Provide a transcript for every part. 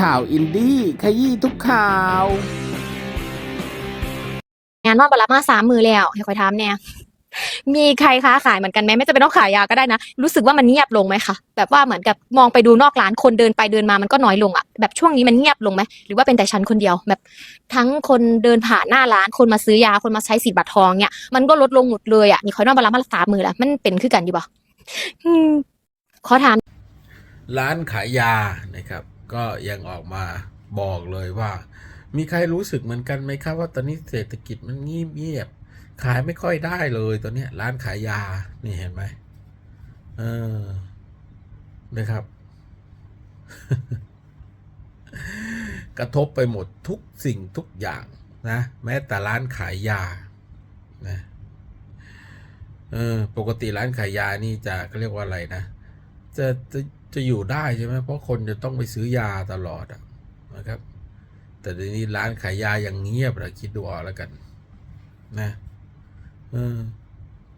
ข่าวอินดี้ขยี้ทุกข่าว งานนอนบรับมาสามมือแล้วให้คอยถามเนี่ยมีใครค้าขายเหมือนกันไหมไม่จะเป็นต้องขายยาก็ได้นะ รู้สึกว่ามันเงียบลงไหมคะแบบว่าเหมือนกับมองไปดูนอกร้านคนเดินไปเดินมามันก็น้อยลงอะแบบช่วงนี้มันเงียบลงไหมหรือว่าเป็นแต่ฉันคนเดียวแบบ ทั้งคนเดินผ่านหน้าร้านคนมาซื้อยาคนมาใช้สิทธิ์บัตรทองเนี่ยมันก็ลดลงหมดเลยอะนี่คอยนอนบรับมาสามมือแล้วมันเป็นคือกันอยู่ปะอืมขอถาม ร้านขายยานะครับ ก็ยังออกมาบอกเลยว่า มีใครรู้สึกเหมือนกันไหมครับว่าตอนนี้เศรษฐกิจมันงีบเงียบๆขายไม่ค่อยได้เลยตอนนี้ร้านขายยา นี่เห็นไหมเออนะครับ กระทบไปหมดทุกสิ่งทุกอย่างนะ แม้แต่ร้านขายยานะเออปกติร้านขายยานี่จะเขาเรียกว่าอะไรนะ จะจะ จะอยู่ได้ใช่ไหมเพราะคนจะต้องไปซื้อยาตลอดนะครับ แต่เดี๋ยวนี้ร้านขายยายังเงียบเราคิดดูเอาแล้วกันนะเออ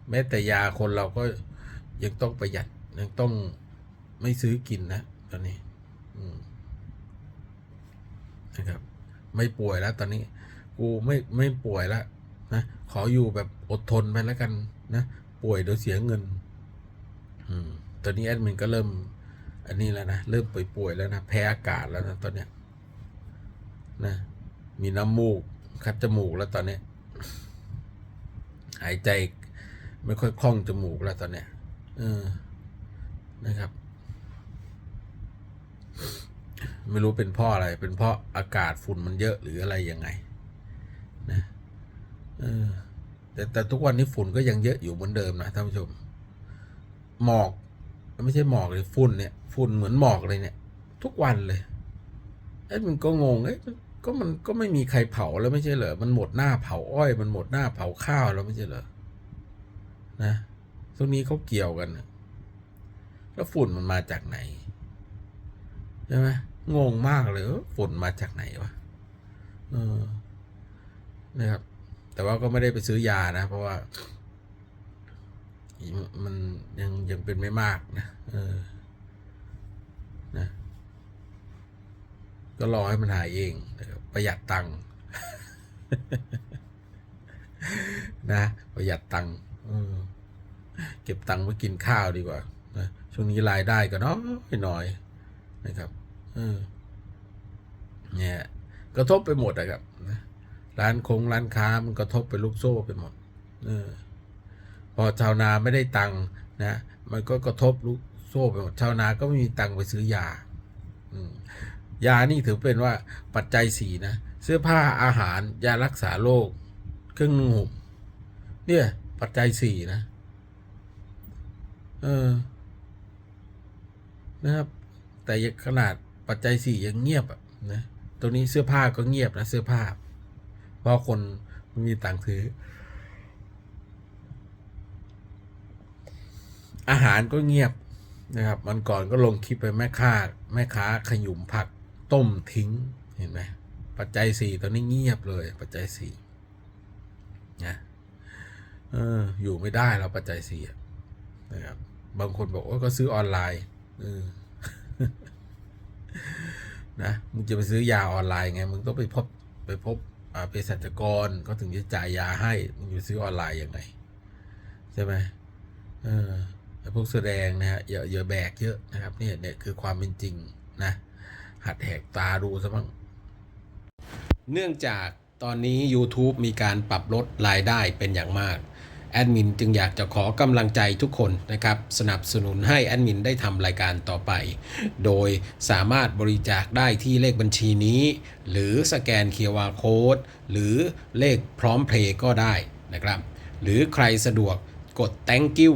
แม้แต่ยาคนเราก็ยังต้องประหยัดยังต้องไม่ซื้อกินนะตอนนี้นะครับ ไม่ป่วยแล้ว ตอนนี้ กูไม่ไม่ป่วยแล้วนะขออยู่แบบอดทนไปแล้วกันนะ ป่วยเดี๋ยวเสียเงิน อืมตอนนี้แอดมินก็เริ่ม อันนี้แล้วนะเริ่มป่วยๆแล้วนะแพ้อากาศแล้วนะตอนเนี้ยนะมีน้ำมูกคัดจมูกแล้วตอนเนี้ยหายใจไม่ค่อยคล่องจมูกแล้วตอนเนี้ยเออนะครับ ไม่รู้เป็นเพราะอะไร เป็นเพราะอากาศฝุ่นมันเยอะหรืออะไรยังไงนะเออแต่แต่ทุกวันนี้ฝุ่นก็ยังเยอะอยู่เหมือนเดิมนะท่านผู้ชม หมอก ไม่ใช่หมอกเลยฝุ่นเนี่ยฝุ่นเหมือนหมอกเลยเนี่ย ทุกวันเลยเอ้ยมันก็งงเอ้ยก็มันก็ไม่มีใครเผาแล้วไม่ใช่เหรอมันหมดหน้าเผาอ้อย มันหมดหน้าเผาข้าวแล้วไม่ใช่เหรอนะตรงนี้เขาเกี่ยวกันนะแล้วฝุ่นมันมาจากไหนใช่ไหมงงมากเลยฝุ่นมาจากไหนวะเออนะครับ แต่ว่าก็ไม่ได้ไปซื้อยานะ เพราะว่า มันยังยังเป็นไม่มากนะเออนะก็รอให้มันหายเองประหยัดตังค์นะประหยัดตังค์เก็บตังค์ไว้กินข้าวดีกว่านะช่วงนี้รายได้ก็น้อยหน่อยนะครับเออเนี่ยกระทบไปหมดนะครับนะร้านคงร้านค้ามันกระทบไปลูกโซ่ไปหมด เออ พอชาวนาไม่ได้ตังค์นะมันก็กระทบลูกโซ่ไปหมดชาวนาก็ไม่มีตังค์ไปซื้อยาอยานี่ถือเป็นว่าปัจจัยสี่นะเสื้อผ้าอาหารยารักษาโรคเครื่องนุ่งห่มเนี่ยปัจจัยสี่นะเออนะครับ แต่ขนาดปัจจัยสี่ยังเงียบอะนะตัวนี้เสื้อผ้าก็เงียบนะเสื้อผ้าเพราะคนไม่มีตังค์ซื้อ อาหารก็เงียบนะครับ มันก่อนก็ลงคลิปไปแม่ค้าแม่ค้าขยุมผักต้มทิ้งเห็นไหมปัจจัยสี่ตอนนี้เงียบเลย ปัจจัยสี่นะเออ อยู่ไม่ได้แล้วปัจจัยสี่นะครับ บางคนบอกว่าก็ซื้อออนไลน์เออนะมึงจะไปซื้อยาออนไลน์ไงมึงต้องไปพบไปพบเภสัชกรก็ถึงจะจ่ายยาให้มึงจะซื้อออนไลน์ยังไงใช่ไหมเออ พวกแสดงนะฮะอย่าอย่าแบกเยอะนะครับเนี่ยเนี่ยคือความเป็นจริงนะหัดแหกตาดูซะบ้างเนื่องจากตอนนี้ YouTube มีการปรับลดรายได้เป็นอย่างมาก แอดมินจึงอยากจะขอกำลังใจทุกคนนะครับ สนับสนุนให้แอดมินได้ทำรายการต่อไป โดยสามารถบริจาคได้ที่เลขบัญชีนี้ หรือสแกน QR Code หรือเลขพร้อมเพลย์ก็ได้นะครับ หรือใครสะดวกกด thank you